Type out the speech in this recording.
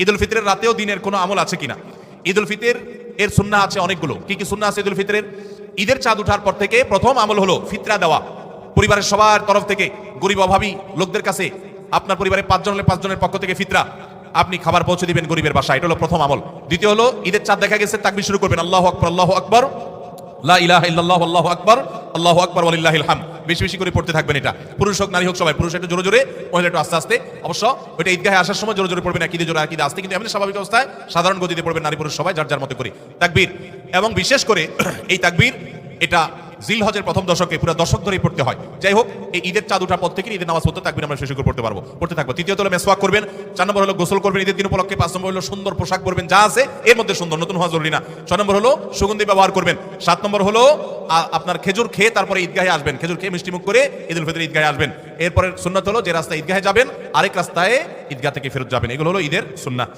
ঈদ উল ফিতরের রাতেও দিনের কোনো আমল আছে কিনা? ঈদ উল ফিতর, এর সুন্না আছে অনেকগুলো। কি কি সুন্না আছে ঈদ উল ফিতরের? ঈদের চাঁদ উঠার পর থেকে প্রথম আমল হলো ফিতরা দেওয়া। পরিবারের সবার তরফ থেকে, গরিব অভাবী লোকদের কাছে, আপনার পরিবারের পাঁচজন হলে পাঁচজনের পক্ষ থেকে ফিতরা। আপনি খাবার পৌঁছে দিবেন গরিবের বাসা এটা হলো প্রথম আমল। দ্বিতীয় হলো, ঈদের চাঁদ দেখা গেছে তাকবি শুরু করবেন, আল্লাহ আকবর আল্লাহ আকবর, লা ইলাহা ইল্লাল্লাহু, আল্লাহু আকবার আল্লাহু আকবার, ওয়ালিল্লাহিল হামদ। বেশি বেশি করে পড়তে থাকবেন এটা। পুরুষ হোক, নারী হোক, সবাই। পুরুষ একটু জোরে জোরে, মহিলা একটু আস্তে আস্তে। অবশ্য ওইটা ঈদগাহে আসার সময় জোরে জোরে পড়বেন একদিকে জোরে একই আসতে। কিন্তু এমনি স্বাভাবিক অবস্থায় সাধারণ গতিতে পড়বেন নারী পুরুষ সবাই, যার যার মতো করে। তাকবীর। এবং বিশেষ করে এই তাকবীর, এটা জিল হজের প্রথম দশকে পুরো দশক ধরেই পড়তে হয়। যাই হোক, এই ঈদের চাঁদ উঠার পর থেকে ঈদের নামাজ পড়তে তাকবির আমরা শেষ করে পড়তে পারব। পড়তে থাকব। তৃতীয়ত হলো মেসওয়াক করবেন, চার নম্বর হলো গোসল করবেন, ঈদের দিন উপলক্ষে, পাঁচ নম্বর হলো সুন্দর পোশাক পরবেন, যা আছে, এর মধ্যে সুন্দর, নতুন হওয়া জরুরি না। ছয় নম্বর হলো সুগন্ধি ব্যবহার করবেন, সাত নম্বর হলো আপনার খেজুর খেয়ে তারপরে ঈদগাহে আসবেন। খেজুর খেয়ে মিষ্টি মুখ করে ঈদুল ফিতর ঈদগাহে আসবেন। এরপরে সুন্নাত হলো যে রাস্তায় ঈদগাহে যাবেন, আরেক রাস্তায় ঈদগাহ থেকে ফেরত যাবেন। এগুলো হলো ঈদের সুন্নাহ